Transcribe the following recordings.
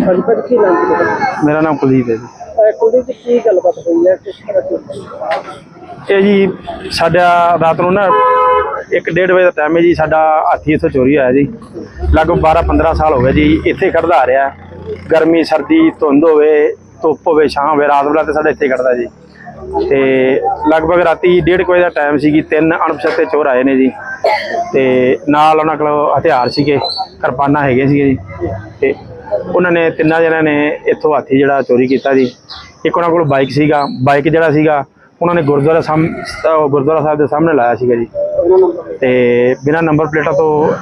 ਹਾਂਜੀ ਭਾਜੀ ਕੀ ਨਾਮ ਜੀ ਤੁਹਾਡਾ? ਮੇਰਾ ਨਾਮ ਕੁਲਦੀਪ ਹੈ ਜੀ। ਅਹ ਕੁਲਦੀਪ ਜੀ ਕੀ ਗੱਲਬਾਤ ਹੋਈ ਹੈ? ਕਿਸ ਤਰ੍ਹਾਂ ਦੀ ਇਹ ਜੀ ਸਾਡਾ ਰਾਤ ਨੂੰ ਨਾ 1:30 ਵਜੇ ਦਾ ਟਾਈਮ ਹੈ ਜੀ ਸਾਡਾ ਹਾਥੀ ਇੱਥੋਂ ਚੋਰੀ ਹੋਇਆ ਜੀ। ਲਗਭਗ 12-15 ਸਾਲ ਹੋ ਗਏ ਜੀ ਇੱਥੇ ਖੜਦਾ ਆ ਰਿਹਾ। ਗਰਮੀ ਸਰਦੀ ਧੁੰਦ ਹੋਵੇ ਧੁੱਪ ਹੋਵੇ ਛਾਂ ਹੋਵੇ ਰਾਤ ਵੇਲਾ ਤੇ ਸਾਡਾ ਇੱਥੇ ਖੜਦਾ ਜੀ। ਤੇ ਲਗਭਗ ਰਾਤੀ 1:30 ਵਜੇ ਦਾ ਟਾਈਮ ਸੀ ਜੀ ਤਿੰਨ ਅਣਪਛਾਤੇ ਚੋਰ ਆਏ ਨੇ ਜੀ। ਤੇ ਨਾਲ ਉਹਨਾਂ ਕੋਲ ਹਥਿਆਰ ਸੀਗੇ ਕਿਰਪਾਨਾਂ ਹੈਗੇ ਸੀਗੇ ਜੀ। ਤੇ ਉਹਨਾਂ ਨੇ ਤਿੰਨਾਂ ਜਣਿਆਂ ਨੇ ਇੱਥੋਂ ਹਾਥੀ ਜਿਹੜਾ ਚੋਰੀ ਕੀਤਾ ਜੀ। ਇੱਕ ਉਹਨਾਂ ਕੋਲ ਬਾਈਕ ਸੀਗਾ ਬਾਈਕ ਜਿਹੜਾ ਸੀਗਾ ਉਹਨਾਂ ਨੇ ਗੁਰਦੁਆਰਾ ਸਾਹਮ ਗੁਰਦੁਆਰਾ ਸਾਹਿਬ ਦੇ ਸਾਹਮਣੇ ਲਾਇਆ ਸੀਗਾ ਜੀ। ਤੇ ਬਿਨਾਂ ਨੰਬਰ ਪਲੇਟਾਂ ਤੋਂ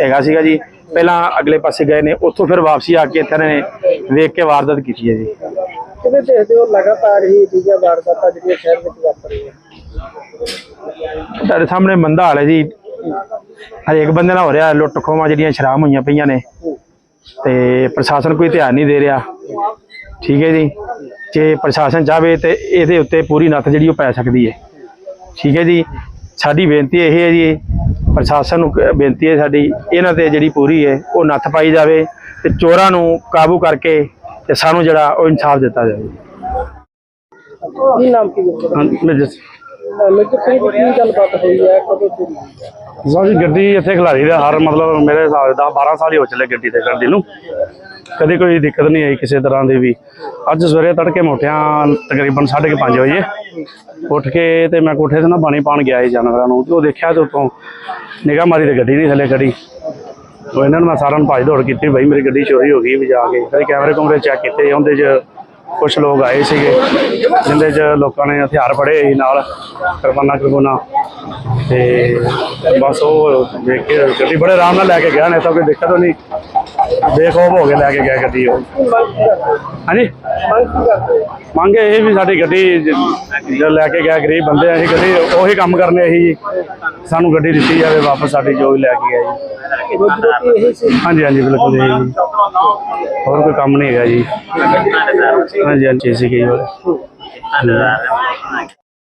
ਹੈਗਾ ਸੀਗਾ ਜੀ। ਪਹਿਲਾਂ ਅਗਲੇ ਪਾਸੇ ਗਏ ਨੇ ਉੱਥੋਂ ਫਿਰ ਵਾਪਸੀ ਆ ਕੇ ਇੱਥੇ ਨੇ ਵੇਖ ਕੇ ਵਾਰਦਾਤ ਕੀਤੀ ਹੈ ਜੀ। ਕਿਵੇਂ ਦੇਖਦੇ ਹੋ ਲਗਾਤਾਰ ਹੀ ਜਿਹੜੀਆਂ ਵਾਰਦਾਤਾਂ ਜਿਹੜੀਆਂ ਸ਼ਹਿਰ ਵਿੱਚ ਵਾਪਰ ਰਹੀਆਂ? ਤੁਹਾਡੇ ਸਾਹਮਣੇ ਮੰਦਾ ਹਾਲ ਹੈ ਜੀ। ਹਰੇਕ ਬੰਦੇ ਨਾਲ ਹੋ ਰਿਹਾ ਲੁੱਟ ਖੋਵਾਂ ਜਿਹੜੀਆਂ ਸ਼ਰਾਮ ਹੋਈਆਂ ਪਈਆਂ ਨੇ। ਤੇ ਪ੍ਰਸ਼ਾਸਨ ਕੋਈ ਧਿਆਨ ਨਹੀਂ ਦੇ ਰਿਹਾ। ਠੀਕ ਹੈ ਜੀ? ਜੇ ਪ੍ਰਸ਼ਾਸਨ ਚਾਹਵੇ ਤੇ ਇਹਦੇ ਉੱਤੇ ਪੂਰੀ ਨੱਥ ਜਿਹੜੀ ਉਹ ਪੈ ਸਕਦੀ ਹੈ। ਠੀਕ ਹੈ ਜੀ? ਸਾਡੀ ਬੇਨਤੀ ਇਹ ਹੈ ਜੀ ਪ੍ਰਸ਼ਾਸਨ ਨੂੰ ਬੇਨਤੀ ਹੈ ਸਾਡੀ ਇਹਨਾਂ ਤੇ ਜਿਹੜੀ ਪੂਰੀ ਹੈ ਉਹ ਨੱਥ ਪਾਈ ਜਾਵੇ ਤੇ ਚੋਰਾਂ ਨੂੰ ਕਾਬੂ ਕਰਕੇ ਤੇ ਸਾਨੂੰ ਜਿਹੜਾ ਉਹ ਇਨਸਾਫ ਦਿੱਤਾ ਜਾਵੇ। ਕੀ ਨਾਮ ਕੀ ਹੈ? ਤੁਹਾਡਾ? ਸਿੰਘ ਜੀ, ਕੀ ਗੱਲਬਾਤ ਹੋਈ ਹੈ? ਕਦੋਂ ਚੋਰੀ ਹੋਈ ਹੈ? ਸਾਡੀ ਗੱਡੀ ਇੱਥੇ ਖਿਲਾਰੀ ਦਾ ਹਰ ਮਤਲਬ ਮੇਰੇ ਹਿਸਾਬ ਦਾ 12 ਸਾਲ ਹੀ ਹੋ ਚਲੇ ਗੱਡੀ ਤੇ ਗੱਡੀ ਨੂੰ। ਕਦੇ ਕੋਈ ਦਿੱਕਤ ਨਹੀਂ ਆਈ ਕਿਸੇ ਤਰ੍ਹਾਂ ਦੀ ਵੀ। ਅੱਜ ਸਵੇਰੇ ਤੜਕੇ ਮੋਟਿਆਂ ਤਕਰੀਬਨ 5:30 ਵਜੇ ਉੱਠ ਕੇ ਤੇ ਮੈਂ ਕੋਠੇ ਤੇ ਨਾ ਪਾਣੀ ਪਾਣ ਗਿਆ ਸੀ ਜਾਨਵਰਾਂ ਨੂੰ। ਤੇ ਉਹ ਦੇਖਿਆ ਤੇ ਉਤੋਂ ਨਿਗਾਹ ਮਾਰੀ ਤੇ ਗੱਡੀ ਨਹੀਂ ਥੱਲੇ ਖੜੀ। ਉਹ ਇਹਨਾਂ ਨੂੰ ਮੈਂ ਸਾਰਿਆਂ ਨੂੰ ਭੱਜ ਦੌੜ ਕੀਤੀ, ਬਈ ਮੇਰੀ ਗੱਡੀ ਚੋਰੀ ਹੋ ਗਈ ਵੀ ਜਾ ਕੇ। ਫਿਰ ਕੈਮਰੇ ਕੁਮਰੇ ਚੈੱਕ ਕੀਤੇ, ਉਹਦੇ 'ਚ ਕੁਝ ਲੋਕ ਆਏ ਸੀਗੇ, ਜਿੰਦੇ 'ਚ ਲੋਕਾਂ ਨੇ ਹਥਿਆਰ ਫੜੇ ਸੀ ਨਾਲ ਕਿਰਪਾਨਾਂ ਕਿਰਪਾਨਾਂ ਤੇ ਬਸ ਉਹ ਦੇਖ ਕੇ ਗੱਡੀ ਬੜੇ ਆਰਾਮ ਨਾਲ ਲੈ ਕੇ ਗਿਆ ਨੇ ਤਾਂ ਕੋਈ ਦਿੱਕਤ ਨਹੀਂ। ਬੇਖੌਫ ਹੋ ਕੇ ਲੈ ਕੇ ਗਿਆ ਗੱਡੀ ਉਹ। ਹਾਂਜੀ? ਮੰਗੇ ਇਹ ਵੀ ਸਾਡੀ ਗੱਡੀ ਜੋ ਲੈ ਕੇ ਗਿਆ ਗਰੀਬ ਬੰਦੇ ਆ, ਅਸੀਂ ਗੱਡੀ ਉਹੀ ਕੰਮ ਕਰਨੇ ਅਸੀਂ ਜੀ। ਸਾਨੂੰ ਗੱਡੀ ਦਿੱਤੀ ਜਾਵੇ ਵਾਪਸ ਸਾਡੀ ਜੋ ਵੀ ਲੈ ਕੇ ਗਿਆ ਜੀ। ਹਾਂਜੀ ਹਾਂਜੀ ਬਿਲਕੁਲ ਜੀ। ਹੋਰ ਕੋਈ ਕੰਮ ਨਹੀਂ ਹੈਗਾ ਜੀ। ਹਾਂਜੀ ਹਾਂਜੀ ਸੀ ਕੀ ਹੋਰ